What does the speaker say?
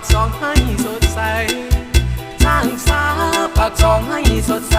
ปักสองให้สดใส สร้างสาปากสองให้สดใส